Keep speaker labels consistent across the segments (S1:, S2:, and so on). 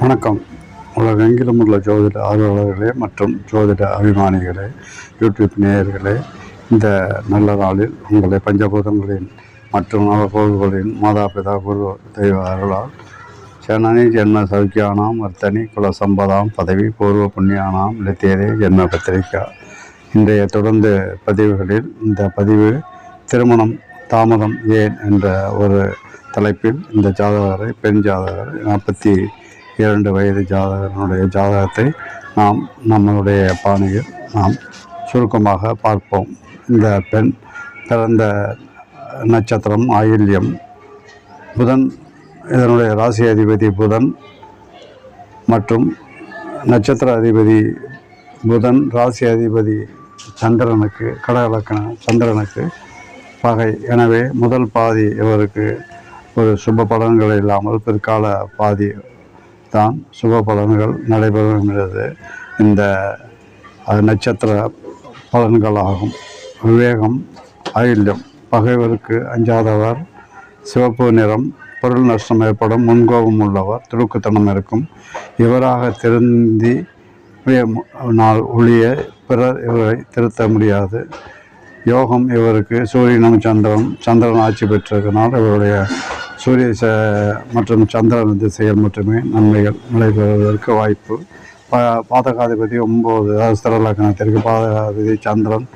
S1: வணக்கம். உலகெங்கிலும் உள்ள ஜோதிட ஆர்வலர்களே மற்றும் ஜோதிட அபிமானிகளே யூடியூப் நேயர்களே இந்த நல்ல நாளில் உங்களை பஞ்சபூதங்களின் மற்றும் நவகோள்களின் மாதாபிதா குரு தெய்வ அருளால் ஜனனி ஜென்ம சௌக்கியானாம் வர்த்தனி குல சம்பதாம் பதவி பூர்வ புண்ணியானாம் நித்தியதே ஜென்ம பத்திரிகா. இன்றைய தொடர்ந்து பதிவுகளில் இந்த பதிவு திருமணம் தாமதம் ஏன் என்ற ஒரு தலைப்பில் இந்த ஜாதகரை பெண் ஜாதகர் நாற்பத்தி இரண்டு வயது ஜாதகனுடைய ஜாதகத்தை நாம் நம்மளுடைய பாணியில் நாம் சுருக்கமாக பார்ப்போம். இந்த பெண் பிறந்த நட்சத்திரம் ஆயில்யம். புதன் இதனுடைய ராசி அதிபதி புதன் மற்றும் நட்சத்திர அதிபதி புதன் ராசி அதிபதி சந்திரனுக்கு கடகலக்கண சந்திரனுக்கு பகை. எனவே முதல் பாதி இவருக்கு ஒரு சுப பலன்கள் இல்லாமல் பிற்கால பாதி தான் சுப பலன்கள் நடைபெறுகிறது. இந்த நட்சத்திர பலன்களாகும். விவேகம் ஆயில்யம் பகைவருக்கு அஞ்சாதவர் சிவப்பு நிறம் பொருள் நஷ்டம் ஏற்படும் முன்கோபம் உள்ளவர் துடுக்குத்தனம் இருக்கும். இவராக திருந்தி நாள் ஒளிய பிறர் இவரை திருத்த முடியாது. யோகம் இவருக்கு சூரியனும் சந்திரன் சந்திரன் ஆட்சி பெற்றிருக்கனால் இவருடைய சூரிய ச மற்றும் சந்திரன் திசையில் மட்டுமே நன்மைகள் நடைபெறுவதற்கு வாய்ப்பு. பா பாதகாதிபதி ஒம்பது அதாவது ஸ்திர லக்னத்திற்கு பாதகாதிபதி சந்திரன்.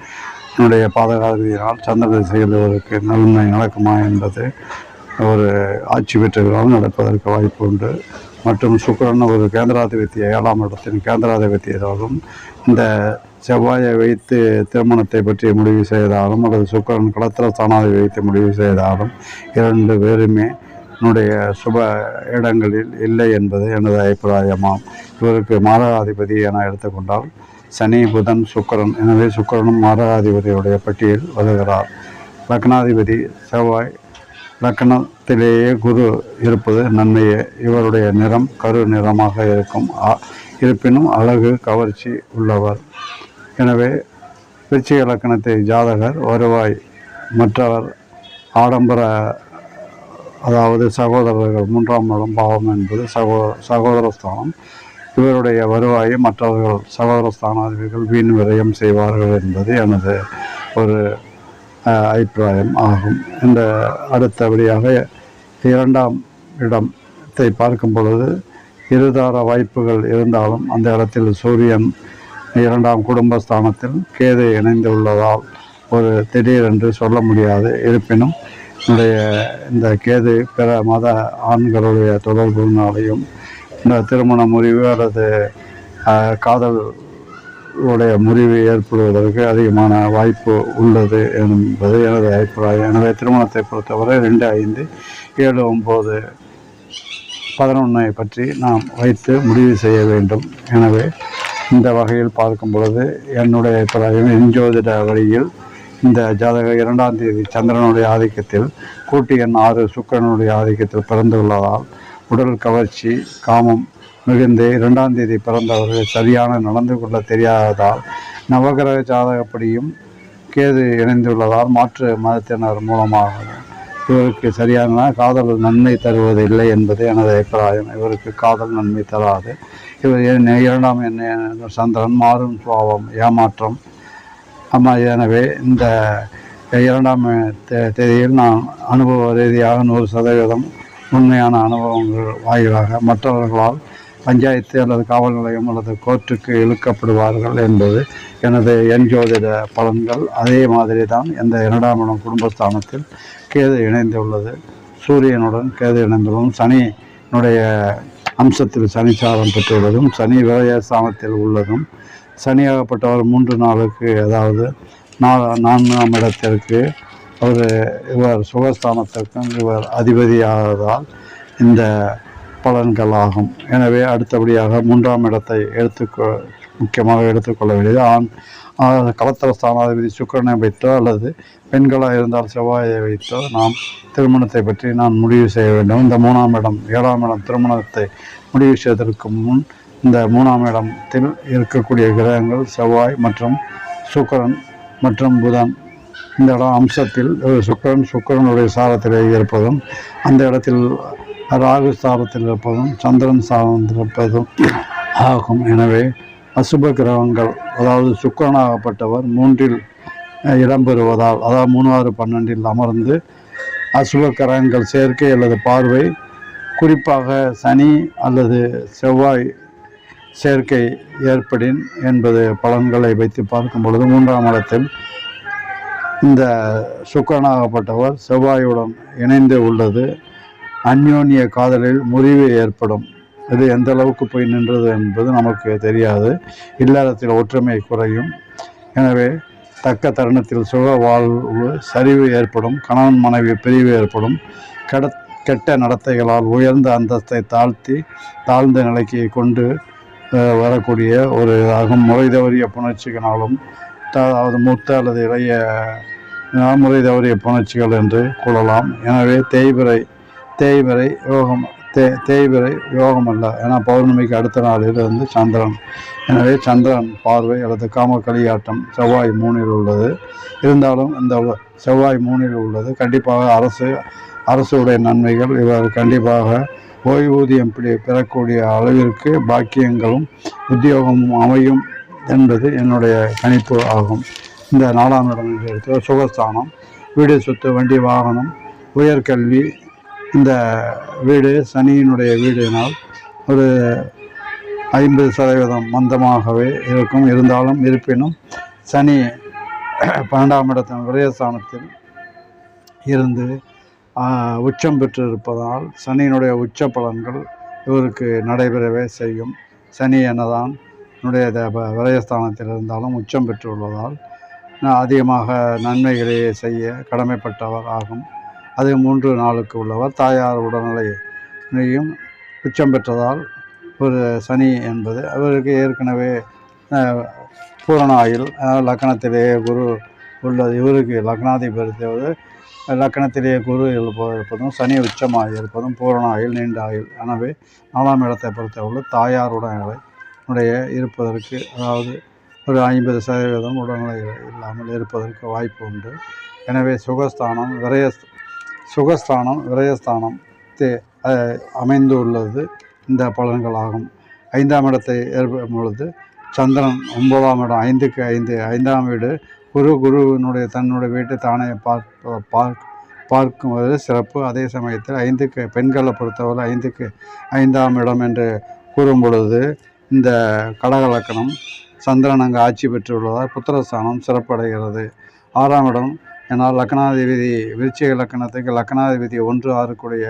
S1: என்னுடைய பாதகாதிபதியினால் சந்திர திசையில் இவருக்கு நன்மை நடக்குமா என்பது ஒரு ஆட்சி பெற்றுகிறாலும் நடப்பதற்கு வாய்ப்பு உண்டு. மற்றும் சுக்கரன் ஒரு கேந்திராதிபத்திய ஏழாம் இடத்தின் கேந்திராதிபத்தியதாலும் இந்த செவ்வாயை வைத்து திருமணத்தை பற்றி முடிவு செய்தாலும் அல்லது சுக்கிரன் களத்திர ஸ்தானாதி வைத்து முடிவு செய்தாலும் இரண்டு பேருமே என்னுடைய சுப இடங்களில் இல்லை என்பது எனது அபிப்பிராயமாம். இவருக்கு மாரகாதிபதி என எடுத்துக்கொண்டால் சனி புதன் சுக்கிரன். எனவே சுக்கிரனும் மாரகாதிபதியுடைய பட்டியல் வருகிறார். லக்னாதிபதி செவ்வாய் லக்கணத்திலேயே குரு இருப்பது நன்மையே. இவருடைய நிறம் கரு நிறமாக இருக்கும். இருப்பினும் அழகு கவர்ச்சி உள்ளவர். எனவே விருச்சிக லக்கணத்தை ஜாதகர் வருவாய் மற்றவர் ஆடம்பர அதாவது சகோதரர்கள் மூன்றாம் இடம் பாவம் என்பது சகோ சகோதரஸ்தானம். இவருடைய வருவாயை மற்றவர்கள் சகோதரஸ்தானாதிபதிகள் வீண் விரயம் செய்வார்கள் என்பது எனது ஒரு அபிப்பிராயம் ஆகும். இந்த அடுத்தபடியாக இரண்டாம் இடத்தை பார்க்கும் பொழுது இருதார வாய்ப்புகள் இருந்தாலும் அந்த இடத்தில் சூரியன் இரண்டாம் குடும்பஸ்தானத்தில் கேது இணைந்துள்ளதால் ஒரு திடீரென்று சொல்ல முடியாது. இருப்பினும் என்னுடைய இந்த கேது பிற மத ஆண்களுடைய தொடர்புனாலையும் இந்த திருமண முறிவு அல்லது காதல் உடைய முறிவு ஏற்படுவதற்கு அதிகமான வாய்ப்பு உள்ளது என்பது எனது அபிப்பிராயம். எனவே திருமணத்தை பொறுத்தவரை ரெண்டு ஐந்து ஏழு ஒம்பது பதினொன்றை பற்றி நாம் வைத்து முடிவு செய்ய வேண்டும். எனவே இந்த வகையில் பார்க்கும் பொழுது என்னுடைய அபிப்பிராயம் எஞ்சோதிட வழியில் இந்த ஜாதக இரண்டாம் தேதி சந்திரனுடைய ஆதிக்கத்தில் கூட்டு எண் ஆறு சுக்கிரனுடைய ஆதிக்கத்தில் பிறந்துள்ளதால் உடல் கவர்ச்சி காமம் மிகுந்து இரண்டாம் தேதி பிறந்தவர்கள் சரியான நடந்து கொள்ள தெரியாததால் நவகிரக ஜாதகப்படியும் கேது இணைந்துள்ளதால் மாற்று மதத்தினர் மூலமாக இவருக்கு சரியான காதல் நன்மை தருவது இல்லை என்பது எனது அபிப்பிராயம். இவருக்கு காதல் நன்மை தராது. இவர் இரண்டாம் என்ன சந்திரன் மாறும் சுவாபம் ஏமாற்றம் ஆமாம் எனவே இந்த இரண்டாம் தே- தேதியில் நான் அனுபவ ரீதியாக நூறு சதவீதம் உண்மையான அனுபவங்கள் வாயிலாக மற்றவர்களால் பஞ்சாயத்து அல்லது காவல் நிலையம் அல்லது கோர்ட்டுக்கு இழுக்கப்படுவார்கள் என்பது எனது எண் ஜோதிட பலன்கள். அதே மாதிரி தான் இந்த இரண்டாம் இடம் குடும்பஸ்தானத்தில் கேது இணைந்துள்ளது. சூரியனுடன் கேது இணைந்துள்ளதும் சனியினுடைய அம்சத்தில் சனிச்சாரம் பெற்றுள்ளதும் சனி விரயஸ்தானத்தில் உள்ளதும். சனியாகப்பட்டவர் மூன்று நாளுக்கு அதாவது நா நான்காம் இடத்திற்கு அவர் இவர் சுகஸ்தானத்திற்கும் இவர் அதிபதியாவதால் இந்த பலன்கள் ஆகும் எனவே அடுத்தபடியாக மூன்றாம் இடத்தை எடுத்துக்கொ முக்கியமாக எடுத்துக்கொள்ள வேண்டியது ஆண் கலத்தர ஸ்தானாதிபதி சுக்கிரனை வைத்தோ அல்லது பெண்களாக இருந்தால் செவ்வாயை வைத்தோ நாம் திருமணத்தை பற்றி நான் முடிவு செய்ய வேண்டும். இந்த மூணாம் இடம் ஏழாம் இடம் திருமணத்தை முடிவு செய்வதற்கு முன் இந்த மூணாம் இடத்தில் இருக்கக்கூடிய கிரகங்கள் செவ்வாய் மற்றும் சுக்கிரன் மற்றும் புதன் இந்த இடம் அம்சத்தில் ஒரு சுக்கிரன் சாரத்தில் இருப்பதும் அந்த இடத்தில் ராகு ஸ்தானத்தில் இருப்பதும் சந்திரன் ஸ்தானத்தில் இருப்பதும் ஆகும். எனவே அசுப கிரகங்கள் அதாவது சுக்கரனாகப்பட்டவர் மூன்றில் இடம்பெறுவதால் அதாவது மூணு ஆறு பன்னெண்டில் அமர்ந்து அசுப கிரகங்கள் சேர்க்கை அல்லது பார்வை குறிப்பாக சனி அல்லது செவ்வாய் சேர்க்கை ஏற்படின் என்பது பலன்களை வைத்து பார்க்கும் பொழுது மூன்றாம் இடத்தில் இந்த சுக்கரனாகப்பட்டவர் செவ்வாயுடன் இணைந்து உள்ளது. அந்யோன்ய காதலில் முறிவு ஏற்படும். இது எந்த அளவுக்கு போய் நின்றது என்பது நமக்கு தெரியாது. இல்லறத்தில் ஒற்றுமை குறையும். எனவே தக்க தருணத்தில் சுக வாழ்வு சரிவு ஏற்படும். கணவன் மனைவி பிரிவு ஏற்படும். கெட கெட்ட நடத்தைகளால் உயர்ந்த அந்தஸ்தை தாழ்த்தி தாழ்ந்த நிலைக்கு கொண்டு வரக்கூடிய ஒரு ஆகும் முறை தவறிய புணர்ச்சிகளாலும் அதாவது மூத்த அல்லது இளைய அஹ், முறை தவறிய புணர்ச்சிகள் என்று கூறலாம் எனவே தேய்பிறை தேய்பிறை யோகம் தே தேய்பிறை யோகம் அல்ல ஏன்னா பௌர்ணமிக்கு அடுத்த நாளில் இருந்து சந்திரன். எனவே சந்திரன் பார்வை அல்லது காம களியாட்டம் செவ்வாய் மூணில் உள்ளது. இருந்தாலும் இந்த செவ்வாய் மூணில் உள்ளது. கண்டிப்பாக அரசு அரசுடைய நன்மைகள் இவர் கண்டிப்பாக ஓய்வூதியம் பிடி பெறக்கூடிய அளவிற்கு பாக்கியங்களும் உத்தியோகமும் அமையும் என்பது என்னுடைய கணிப்பு ஆகும். இந்த நாலாம் இடம் இருக்கிற சுகஸ்தானம் வீடு சொத்து வண்டி வாகனம் உயர்கல்வி. இந்த வீடு சனியினுடைய வீடினால் ஒரு ஐம்பது சதவீதம் மந்தமாகவே இருக்கும். இருந்தாலும் இருப்பினும் சனி பன்னெண்டாம் இடத்தின் விரயஸ்தானத்தில் இருந்து உச்சம் பெற்று இருப்பதால் சனியினுடைய உச்ச பலன்கள் இவருக்கு நடைபெறவே செய்யும். சனி என்னதான் என்னுடைய விரயஸ்தானத்தில் இருந்தாலும் உச்சம் பெற்றுள்ளதால் அதிகமாக நன்மைகளை செய்ய கடமைப்பட்டவர் ஆகும். அது மூன்று நாளுக்கு உள்ளவர் தாயார் உடல்நிலையும் உச்சம் பெற்றதால் ஒரு சனி என்பது அவருக்கு ஏற்கனவே பூரண ஆயில் லக்கணத்திலேயே லக்னத்திலேயே குரு உள்ளது. இவருக்கு லக்னாதிபதி லக்கணத்திலேயே குரு இருப்பதும் சனி உச்சமாக இருப்பதும் பூரண ஆயில் நீண்ட ஆயில் எனவே நாலாம் இடத்தை பொறுத்தவரை தாயார் உடல்நிலை உடைய இருப்பதற்கு அதாவது ஒரு ஐம்பது சதவீதம் உடல்நிலை இல்லாமல் இருப்பதற்கு வாய்ப்பு உண்டு. எனவே சுகஸ்தானம் விரய சுகஸ்தானம் விரயஸ்தானம் தே அமைந்து உள்ளது இந்த பலன்களாகும். ஐந்தாம் இடத்தை ஏற்படும் பொழுது சந்திரன் ஒன்பதாம் இடம் ஐந்துக்கு ஐந்து ஐந்தாம் வீடு குரு குருவினுடைய தன்னுடைய வீட்டை தானே பார்க்க பார்க் பார்க்கும்போது சிறப்பு. அதே சமயத்தில் ஐந்துக்கு பெண்களை பொறுத்தவரை ஐந்துக்கு ஐந்தாம் இடம் என்று கூறும் பொழுது இந்த கடகலக்கணம் சந்திரன் அங்கு ஆட்சி பெற்றுள்ளதால் புத்திரஸ்தானம் சிறப்படைகிறது. ஆறாம் இடம் என்னால் லக்னாதிபதி விருச்சிக லக்கணத்துக்கு லக்னாதிபதி ஒன்று ஆறுக்குடைய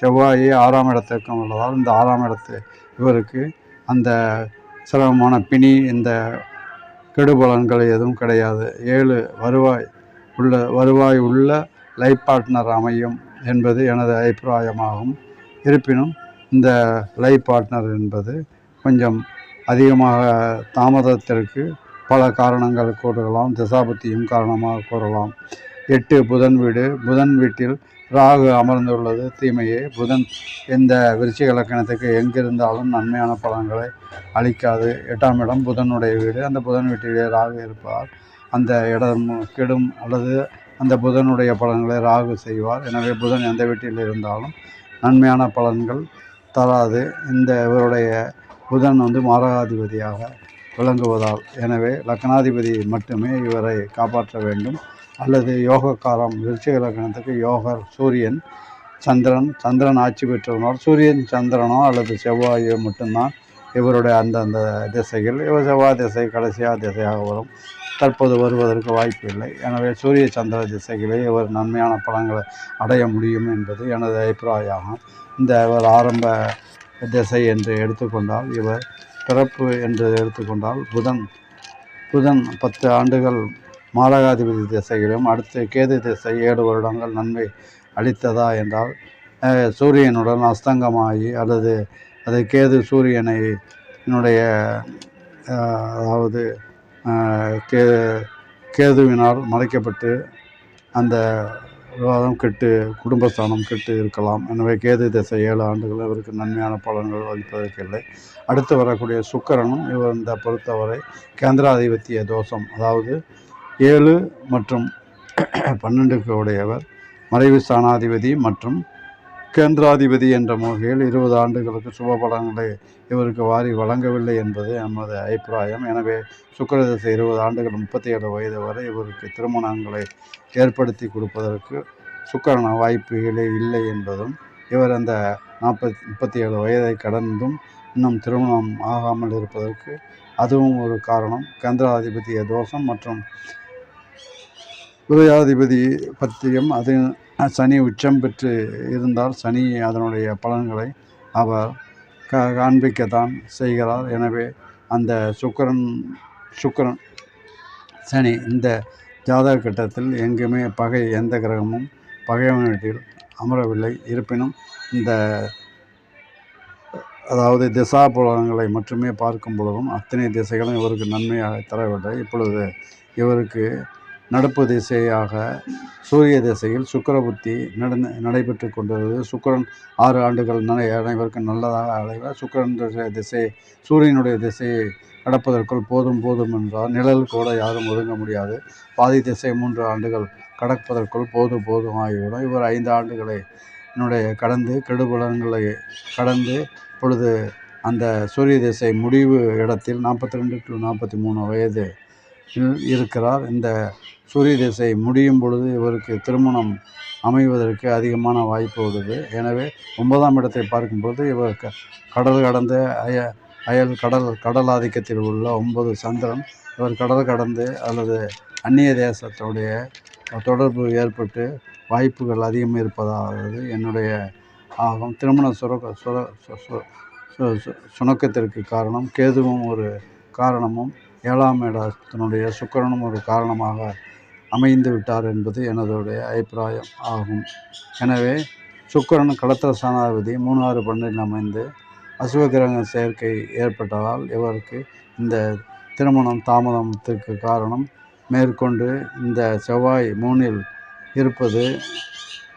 S1: செவ்வாயை ஆறாம் இடத்திற்கும் உள்ளதால் இந்த ஆறாம் இடத்து இவருக்கு அந்த சிரமமான பிணி இந்த கெடுபலன்கள் எதுவும் கிடையாது. ஏழு வருவாய் உள்ள வருவாய் உள்ள லைஃப் பார்ட்னர் அமையும் என்பது எனது அபிப்பிராயமாகும். இருப்பினும் இந்த லைஃப் பார்ட்னர் என்பது கொஞ்சம் அதிகமாக தாமதத்திற்கு பல காரணங்கள் கூறலாம். திசாபுத்தியும் காரணமாக கூறலாம். எட்டு புதன் வீடு. புதன் வீட்டில் ராகு அமர்ந்துள்ளது. தீமையே. புதன் இந்த விருச்சிக லக்கணத்துக்கு எங்கிருந்தாலும் நன்மையான பலன்களை அளிக்காது. எட்டாம் இடம் புதனுடைய வீடு. அந்த புதன் வீட்டிலே ராகு இருப்பார். அந்த இடம் கெடும் அல்லது அந்த புதனுடைய பலன்களை ராகு செய்வார். எனவே புதன் எந்த வீட்டில் இருந்தாலும் நன்மையான பலன்கள் தராது. இந்த இவருடைய புதன் வந்து மாரகாதிபதியாக விளங்குவதால். எனவே லக்னாதிபதி மட்டுமே இவரை காப்பாற்ற வேண்டும். அல்லது யோகக்காரம் விருச்சிக லக்னத்துக்கு யோகர் சூரியன் சந்திரன் சந்திரன் ஆட்சி பெற்றதனால் சூரியன் சந்திரனோ அல்லது செவ்வாயோ மட்டும்தான் இவருடைய அந்தந்த திசைகள் இவர் செவ்வாய் திசை கடைசியாக திசையாக வரும். தற்போது வருவதற்கு வாய்ப்பு இல்லை. எனவே சூரிய சந்திர திசைகளே இவர் நன்மையான பலன்களை அடைய முடியும் என்பது எனது அபிப்பிராயம் இந்த இவர் ஆரம்ப திசை என்று எடுத்துக்கொண்டால் இவர் பிறப்பு என்று எடுத்துக்கொண்டால் புதன். புதன் பத்து ஆண்டுகள் மாரகாதிபதி திசையிலும் அடுத்து கேது திசை ஏழு வருடங்கள் நன்மை அளித்ததா என்றால் சூரியனுடன் அஸ்தங்கமாகி அல்லது அது கேது சூரியனை என்னுடைய அதாவது கே கேதுவினால் மறைக்கப்பட்டு அந்த விவாதம் கெட்டு குடும்பஸ்தானம் கெட்டு இருக்கலாம். எனவே கேது திசை ஏழு ஆண்டுகள் இவருக்கு நன்மையான பலன்கள் அளிப்பதற்கு இல்லை அடுத்து வரக்கூடிய சுக்கரனும் இவர் இந்த பொறுத்தவரை கேந்திராதிபத்திய தோஷம். அதாவது ஏழு மற்றும் பன்னெண்டுக்கு உடையவர். மறைவு ஸ்தானாதிபதி மற்றும் கேந்திராதிபதி என்ற முறையில் இருபது ஆண்டுகளுக்கு சுப பலன்களை இவருக்கு வாரி வழங்கவில்லை என்பது நமது அபிப்பிராயம். எனவே சுக்கரதசை இருபது ஆண்டுகள் முப்பத்தி ஏழு வயது வரை இவருக்கு திருமணங்களை ஏற்படுத்தி கொடுப்பதற்கு சுக்கிரன வாய்ப்புகளே இல்லை என்பதும் இவர் அந்த நாற்பத் முப்பத்தி ஏழு வயதை கடந்தும் இன்னும் திருமணம் ஆகாமல் இருப்பதற்கு அதுவும் ஒரு காரணம். கேந்திராதிபதிய தோஷம் மற்றும் உதயாதிபதி பத்தியம் அது சனி உச்சம் பெற்று இருந்தால் சனி அதனுடைய பலன்களை அவர் க காண்பிக்கத்தான் செய்கிறார். எனவே அந்த சுக்கிரன் சுக்கிரன் சனி இந்த ஜாதக கட்டத்தில் எங்குமே பகை எந்த கிரகமும் பகைவன் வீட்டில் அமரவில்லை. இருப்பினும் இந்த அதாவது திசா புலன்களை மட்டுமே பார்க்கும் பொழுதும் அத்தனை திசைகளும் இவருக்கு நன்மையாக தரவில்லை. இப்பொழுது இவருக்கு நடப்பு திசையாக சூரிய திசையில் சுக்கிர புத்தி நடந்து நடைபெற்று கொண்டிருந்தது. சுக்கிரன் ஆறு ஆண்டுகள் நட அனைவருக்கும் நல்லதாக அடைவார் சுக்கிரன் திசை சூரியனுடைய திசையை கடப்பதற்குள் போதும் போதும் என்றால் நிழல் கூட யாரும் ஒதுங்க முடியாது. பாதி திசை மூன்று ஆண்டுகள் கடப்பதற்குள் போதும் போதும் ஆகிவிடும். இவர் ஐந்து ஆண்டுகளை என்னுடைய கடந்து கெடுபலன்களை கடந்து இப்பொழுது அந்த சூரிய திசை முடிவு இடத்தில் நாற்பத்தி ரெண்டு டு நாற்பத்தி மூணு வயது இருக்கிறார். இந்த சூரிய திசை முடியும் பொழுது இவருக்கு திருமணம் அமைவதற்கு அதிகமான வாய்ப்பு உள்ளது. எனவே ஒன்பதாம் இடத்தை பார்க்கும்போது இவர் க கடல் கடந்த அய அயல் கடல் கடல் ஆதிக்கத்தில் உள்ள ஒன்பது சந்திரன் இவர் கடல் கடந்து அல்லது அந்நிய தேசத்துடைய தொடர்பு ஏற்பட்டு வாய்ப்புகள் அதிகம் இருப்பதாவது என்னுடைய ஆகும். திருமண சுரக்க சுர சு- சுணக்கத்திற்கு காரணம் கேதுவும் ஒரு காரணமும் ஏழாம் இடத்தினுடைய சுக்கிரனும் ஒரு காரணமாக அமைந்து விட்டார் என்பது எனதுடைய அபிப்பிராயம் ஆகும். எனவே சுக்கிரன் களத்திர சனாதிபதி மூணாறு ஆறு பன்னெண்டில் அமைந்து அசுவகிரக சேர்க்கை ஏற்பட்டதால் இவருக்கு இந்த திருமணம் தாமதத்திற்கு காரணம் மேற்கொண்டு இந்த செவ்வாய் மூணில் இருப்பது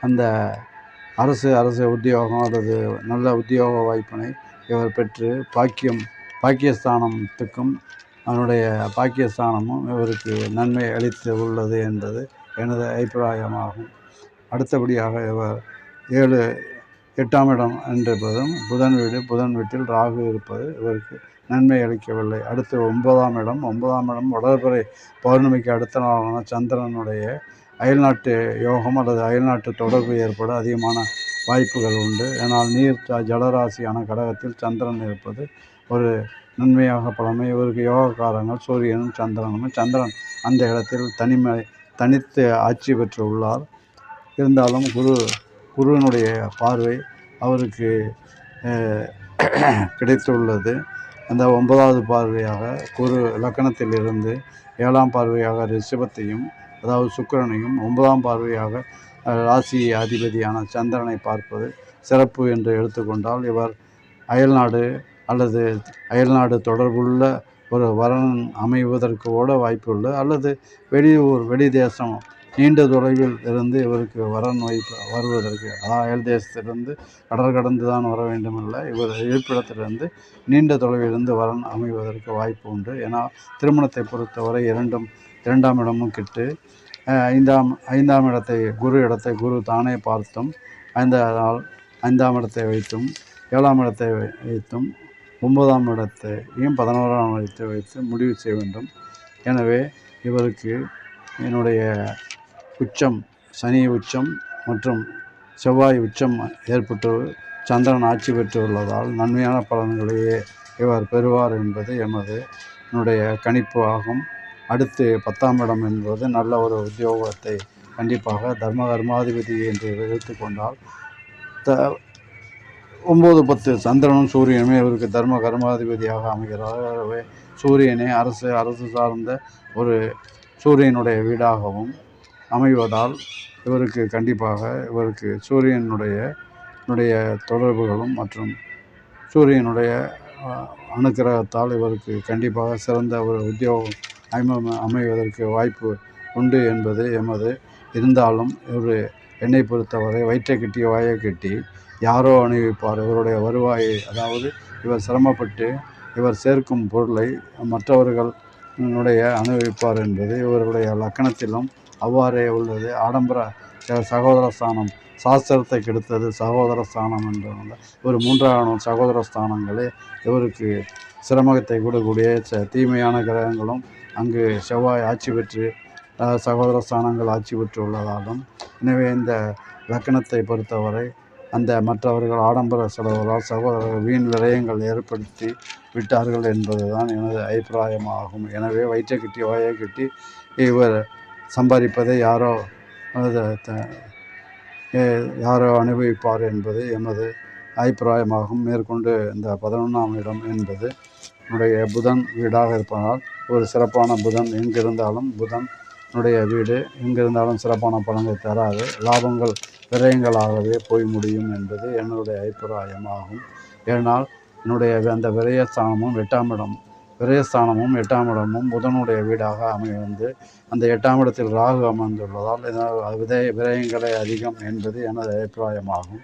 S1: அந்த அரசு அரசு உத்தியோகம் அல்லது நல்ல உத்தியோக வாய்ப்பினை இவர் பெற்று பாக்கியம் பாக்கியஸ்தானத்துக்கும் அதனுடைய பாக்கியஸ்தானமும் இவருக்கு நன்மை அளித்து உள்ளது என்பது எனது அபிப்பிராயமாகும். அடுத்தபடியாக இவர் ஏழு எட்டாம் இடம் என்பதும் புதன் வீடு புதன் வீட்டில் ராகு இருப்பது இவருக்கு நன்மை அளிக்கவில்லை. அடுத்து ஒன்பதாம் இடம் ஒன்பதாம் இடம் வளர்பிறை பௌர்ணமிக்கு அடுத்த நாளான சந்திரனுடைய அயல்நாட்டு யோகம் அல்லது அயல்நாட்டு தொடர்பு ஏற்பட அதிகமான வாய்ப்புகள் உண்டு. ஏனால் நீர் ஜலராசியான கடகத்தில் சந்திரன் இருப்பது ஒரு நன்மையாக பலமை. இவருக்கு யோகக்காரங்கள் சூரியனும் சந்திரனும். சந்திரன் அந்த இடத்தில் தனிமை தனித்து ஆட்சி பெற்று உள்ளார். இருந்தாலும் குரு குருவினுடைய பார்வை அவருக்கு கிடைத்துள்ளது. அந்த ஒன்பதாவது பார்வையாக குரு லக்கணத்திலிருந்து ஏழாம் பார்வையாக ரிஷபத்தையும் அதாவது சுக்கிரனையும் ஒன்பதாம் பார்வையாக ராசி அதிபதியான சந்திரனை பார்ப்பது சிறப்பு என்று எடுத்துக்கொண்டால் இவர் அயல்நாடு அல்லது அயல்நாடு தொடர்புள்ள ஒரு வரன் அமைவதற்கு கூட வாய்ப்பு உள்ள அல்லது வெளியூர் வெளி தேசம் நீண்ட தொலைவில் இருந்து இவருக்கு வரன் வாய்ப்பு வருவதற்கு அதாவது அயல் தேசத்திலிருந்து கடல் கடந்து தான் வர வேண்டுமில்லை. இவர் இருப்பிடத்திலிருந்து நீண்ட தொலைவிலிருந்து வரன் அமைவதற்கு வாய்ப்பு உண்டு. ஏன்னா திருமணத்தை பொறுத்தவரை இரண்டும் இரண்டாம் இடமும் கிட்டு. ஐந்தாம் ஐந்தாம் இடத்தை குரு இடத்தை குரு தானே பார்த்தும். ஐந்த நாள் ஐந்தாம் இடத்தை வைத்தும் ஏழாம் இடத்தை வை- வைத்தும். ஒன்பதாம் இடத்தையும் பதினோராம் இடத்தை வைத்து முடிவு செய்ய வேண்டும்? எனவே இவருக்கு என்னுடைய உச்சம் சனி உச்சம் மற்றும் செவ்வாய் உச்சம் ஏற்பட்டு சந்திரன் ஆட்சி பெற்றுள்ளதால் நன்மையான பலன்களையே இவர் பெறுவார் என்பது எமது என்னுடைய கணிப்பு ஆகும். அடுத்து பத்தாம் இடம் என்பது நல்ல ஒரு உத்தியோகத்தை கண்டிப்பாக தர்ம கர்மாதிபதி என்று எடுத்துக்கொண்டால் த ஒம்பது பத்து சந்திரனும் சூரியனுமே இவருக்கு தர்ம கர்மாதிபதியாக அமைகிறார் சூரியனே அரசு அரசு சார்ந்த ஒரு சூரியனுடைய வீடாகவும் அமைவதால் இவருக்கு கண்டிப்பாக இவருக்கு சூரியனுடைய னுடைய தொடர்புகளும் மற்றும் சூரியனுடைய அனுக்கிரகத்தால் இவருக்கு கண்டிப்பாக சிறந்த ஒரு உத்தியோகம் அமை அமைவதற்கு வாய்ப்பு உண்டு என்பது எமது இருந்தாலும் இவர் என்னை பொறுத்தவரை வயிற்றை கட்டி வாயை கட்டி யாரோ அணிவிப்பார் இவருடைய வருவாயை அதாவது இவர் சிரமப்பட்டு இவர் சேர்க்கும் பொருளை மற்றவர்களுடைய அனுபவிப்பார் என்பது இவருடைய லக்கணத்திலும் அவ்வாறே உள்ளது. ஆடம்பர சகோதர ஸ்தானம் சாஸ்திரத்தை கெடுத்தது சகோதர ஸ்தானம் என்ற ஒரு மூன்றாம் சகோதர ஸ்தானங்களே இவருக்கு சிரமத்தை கொடுக்கக்கூடிய ச- தீமையான கிரகங்களும் அங்கு செவ்வாய் ஆட்சி பெற்று சகோதர ஸ்தானங்கள் ஆட்சி பெற்று உள்ளதாலும். எனவே இந்த லக்கணத்தை பொறுத்தவரை அந்த மற்றவர்கள் ஆடம்பர செலவுகளால் சகோதரர்கள் வீண் விரயங்கள் ஏற்படுத்தி விட்டார்கள் என்பதுதான் எனது அபிப்பிராயமாகும். எனவே வயிற்றை கட்டி வாயை கட்டி இவர் சம்பாதிப்பதை யாரோ யாரோ அனுபவிப்பார் என்பது எமது அபிப்பிராயமாகும். மேற்கொண்டு இந்த பதினொன்றாம் இடம் என்பது என்னுடைய புதன் வீடாக இருப்பதால் ஒரு சிறப்பான புதன் எங்கிருந்தாலும் புதன் உடைய வீடு எங்கிருந்தாலும் சிறப்பான பலன்களை தராது. லாபங்கள் விரயங்களாகவே போய் முடியும் என்பது என்னுடைய அபிப்பிராயமாகும். ஏனால் என்னுடைய அந்த விரயஸ்தானமும் எட்டாம் இடம் விரயஸ்தானமும் எட்டாம் இடமும் புதனுடைய வீடாக அமைந்து அந்த எட்டாம் இடத்தில் ராகு அமர்ந்துள்ளதால் விதை விதய விரயங்களே அதிகம் என்பது எனது அபிப்பிராயமாகும்.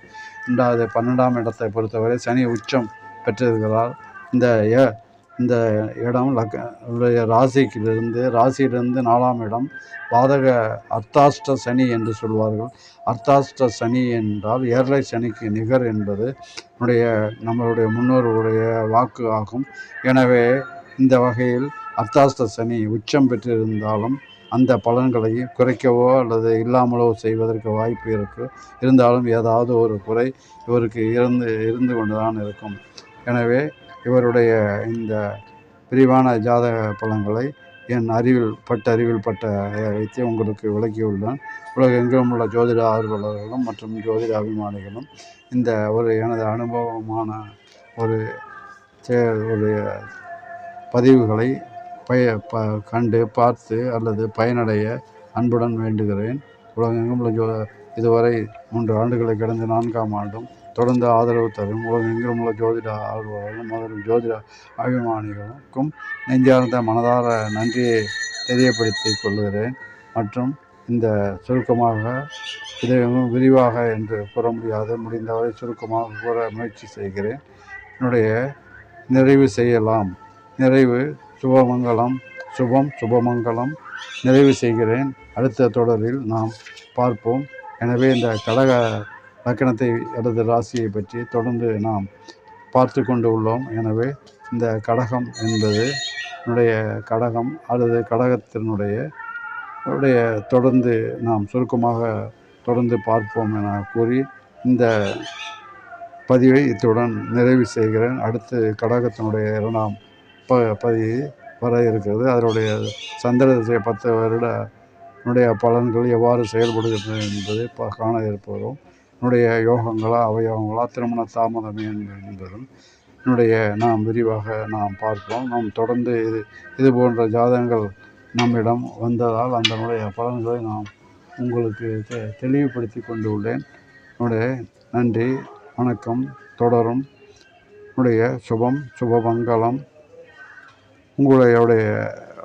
S1: ரெண்டாவது பன்னெண்டாம் இடத்தை பொறுத்தவரை சனி உச்சம் பெற்றிருக்கிறார். இந்த ஏ- இந்த இடம் லக்க உடைய ராசிக்கிலிருந்து ராசியிலிருந்து நாலாம் இடம் பாதக அர்த்தாஷ்ட சனி என்று சொல்வார்கள். அர்த்தாஷ்ட சனி என்றால் ஏர்லை சனிக்கு நிகர் என்பது நம்முடைய நம்மளுடைய முன்னோர்களுடைய வாக்கு ஆகும். எனவே இந்த வகையில் அர்த்தாஷ்ட சனி உச்சம் பெற்றிருந்தாலும் அந்த பலன்களை குறைக்கவோ அல்லது இல்லாமலோ செய்வதற்கு வாய்ப்பு இருக்கு. இருந்தாலும் ஏதாவது ஒரு குறை இவருக்கு இருந்து இருந்து கொண்டு தான் இருக்கும். எனவே இவருடைய இந்த விரிவான ஜாதக பலன்களை என் அறிவில் பட்ட அறிவில் பட்ட வைத்து உங்களுக்கு விளக்கியுள்ளேன். உலகெங்கிலும் உள்ள ஜோதிட ஆர்வலர்களும் மற்றும் ஜோதிட அபிமானிகளும் இந்த ஒரு எனது அனுபவமான ஒரு ஒரு பதிவுகளை பய ப கண்டு பார்த்து அல்லது பயனடைய அன்புடன் வேண்டுகிறேன். உலகெங்கும் உள்ள ஜோ இதுவரை மூன்று ஆண்டுகளை கடந்து நான்காம் ஆண்டும் தொடர்ந்து ஆதரவு தரும். உலகெங்கிலும் உள்ள ஜோதிட ஆர்வலர்களும் மற்றும் ஜோதிட அபிமானிகளுக்கும் நெஞ்சார்ந்த மனதார நன்றியை தெரியப்படுத்திக் கொள்கிறேன். மற்றும் இந்த சுருக்கமாக இதை விரிவாக என்று கூற முடியாது. முடிந்தவரை சுருக்கமாக கூற முயற்சி செய்கிறேன். என்னுடைய நிறைவு செய்யலாம். நிறைவு சுபமங்கலம் சுபம் சுபமங்கலம் நிறைவு செய்கிறேன். அடுத்த தொடரில் நாம் பார்ப்போம். எனவே இந்த கடக லக்கணத்தை அல்லது ராசியை பற்றி தொடர்ந்து நாம் பார்த்து கொண்டு உள்ளோம். எனவே இந்த கடகம் என்பது என்னுடைய கடகம் அல்லது கடகத்தினுடைய உடைய தொடர்ந்து நாம் சுருக்கமாக தொடர்ந்து பார்ப்போம் என கூறி இந்த பதிவை இத்துடன் நிறைவு செய்கிறேன். அடுத்து கடகத்தினுடைய இரண்டாம் ப பதிவு வர இருக்கிறது. அதனுடைய சந்திரத்தை பத்து வருட என்னுடைய பலன்கள் எவ்வாறு செயல்படுகிறது என்பதை ப- காண இருப்பதும் என்னுடைய யோகங்களா அவயோகங்களா திருமண தாமதம் என்பதும் என்னுடைய நாம் விரிவாக நாம் பார்ப்போம். நாம் தொடர்ந்து இது இது போன்ற ஜாதகங்கள் நம்மிடம் வந்ததால் அதனுடைய பலன்களை நாம் உங்களுக்கு தெ தெளிவுபடுத்தி கொண்டு உள்ளேன். என்னுடைய நன்றி வணக்கம் தொடரும். என்னுடைய சுபம் சுபமங்கலம் உங்களுடைய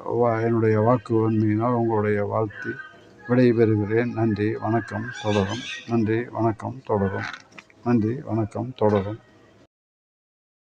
S1: வா- என்னுடைய வாக்கு உண்மையினால் உங்களுடைய வாழ்த்து விடைபெறுகிறேன். நன்றி வணக்கம் தொடரும். நன்றி வணக்கம் தொடரும். நன்றி வணக்கம் தொடரும்.